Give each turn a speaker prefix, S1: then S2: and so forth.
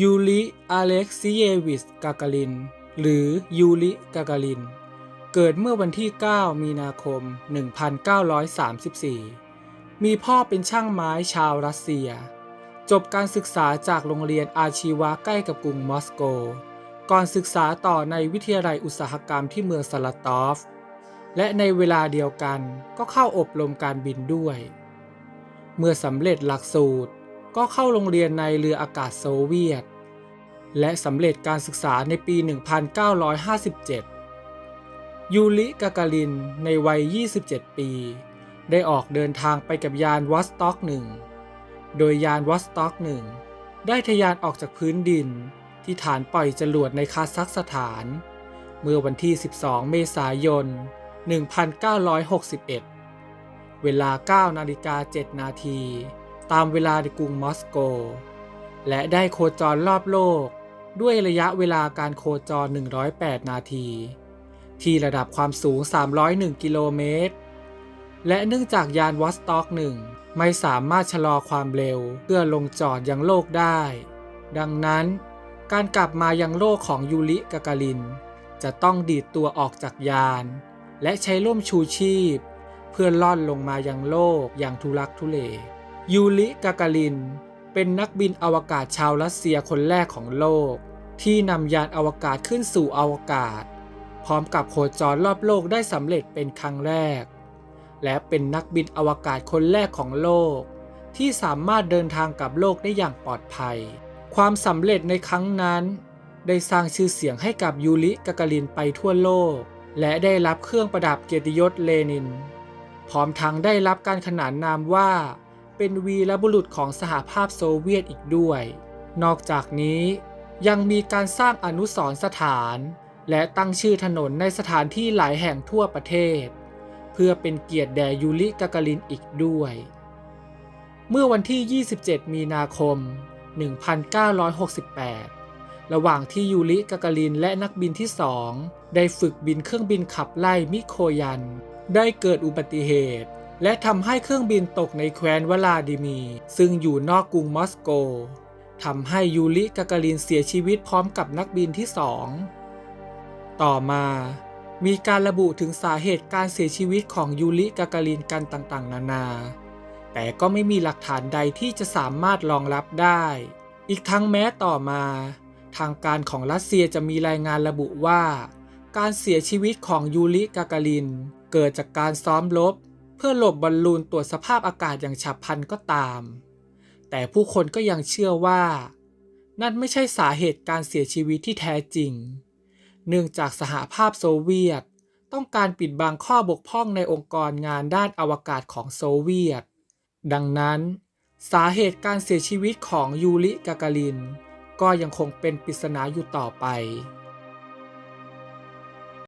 S1: ยูริอเล็กซิเยวิชกากาลิน หรือยูริกากาลิน เกิดเมื่อวันที่ 9 มีนาคม 1934 มีพ่อเป็นช่างไม้ชาวรัสเซีย จบการศึกษาจากโรงเรียนอาชีวะใกล้กับกรุงมอสโก ก่อนศึกษาต่อในวิทยาลัยอุตสาหกรรมที่เมืองซาลาตอฟ และในเวลาเดียวกันก็เข้าอบรมการบินด้วย เมื่อสำเร็จหลักสูตร ก็เข้าโรงเรียนในเรืออากาศโซเวียต และสำเร็จการศึกษาในปี 1957 ยูริกากาลินในวัย 27 ปี ได้ออกเดินทางไปกับยานวอสต็อกหนึ่ง โดยยานวอสต็อกหนึ่งได้ทะยานออกจากพื้นดิน ที่ฐานปล่อยจรวดในคาซัคสถาน เมื่อวันที่ 12 เมษายน 1961 เวลา 9 นาฬิกา 7 นาที ตามเวลาในกรุงมอสโก และได้โคจรรอบโลก ด้วยระยะเวลาการโคจร 108 นาที ที่ระดับความสูง 301 กิโลเมตร และเนื่องจากยานวอสต็อกหนึ่งไม่สามารถชะลอความเร็วเพื่อลงจอดยังโลกได้ ดังนั้นการกลับมายังโลกของยูริกากาลิน จะต้องดีดตัวออกจากยาน และใช้ร่มชูชีพ เพื่อล่อนลงมายังโลกอย่างทุลักทุเล ยูริกากาลิน เป็นนักบินอวกาศชาวรัสเซียคนแรกของโลก ที่นำยานอวกาศขึ้นสู่อวกาศ พร้อมกับโคจรรอบโลกได้สำเร็จเป็นครั้งแรก และเป็นนักบินอวกาศคนแรกของโลก ที่สามารถเดินทางกับโลกได้อย่างปลอดภัย ความสำเร็จในครั้งนั้น ได้สร้างชื่อเสียงให้กับยูริกากาลินไปทั่วโลก และได้รับเครื่องประดับเกียรติยศเลนิน พร้อมทั้งได้รับการขนานนามว่า เป็นวีรบุรุษของสหภาพโซเวียตอีกด้วย นอกจากนี้ยังมีการสร้างอนุสรณ์สถาน และตั้งชื่อถนนในสถานที่หลายแห่งทั่วประเทศ เพื่อเป็นเกียรติแด่ยูริกากาลินอีกด้วย เมื่อวันที่ 27 มีนาคม 1968 ระหว่างที่ยูริกากาลินและนักบินที่สองได้ฝึกบินเครื่องบินขับไล่มิโคยัน ได้เกิดอุบัติเหตุ และทำให้เครื่องบินตกในแคว้นวลาดิมี ซึ่งอยู่นอกกรุงมอสโกทำให้ยูริกากาลินเสียชีวิตพร้อมกับนักบินที่สองต่อมามีการระบุถึงสาเหตุการเสียชีวิตของยูริกากาลินกันต่างๆ นานา แต่ก็ไม่มีหลักฐานใดที่จะสามารถรองรับได้ อีกทั้งแม้ต่อมา ทางการของรัสเซียจะมีรายงานระบุว่า การเสียชีวิตของยูริกากาลิน เกิดจากการซ้อมรบ เพื่อหลบบอลลูนตรวจสภาพอากาศอย่างฉับพลันก็ตาม แต่ผู้คนก็ยังเชื่อว่า นั่นไม่ใช่สาเหตุการเสียชีวิตที่แท้จริง เนื่องจากสหภาพโซเวียต ต้องการปิดบังข้อบกพร่องในองค์กรงานด้านอวกาศของโซเวียต ดังนั้น สาเหตุการเสียชีวิตของยูริกากาลิน ก็ยังคงเป็นปริศนาอยู่ต่อไป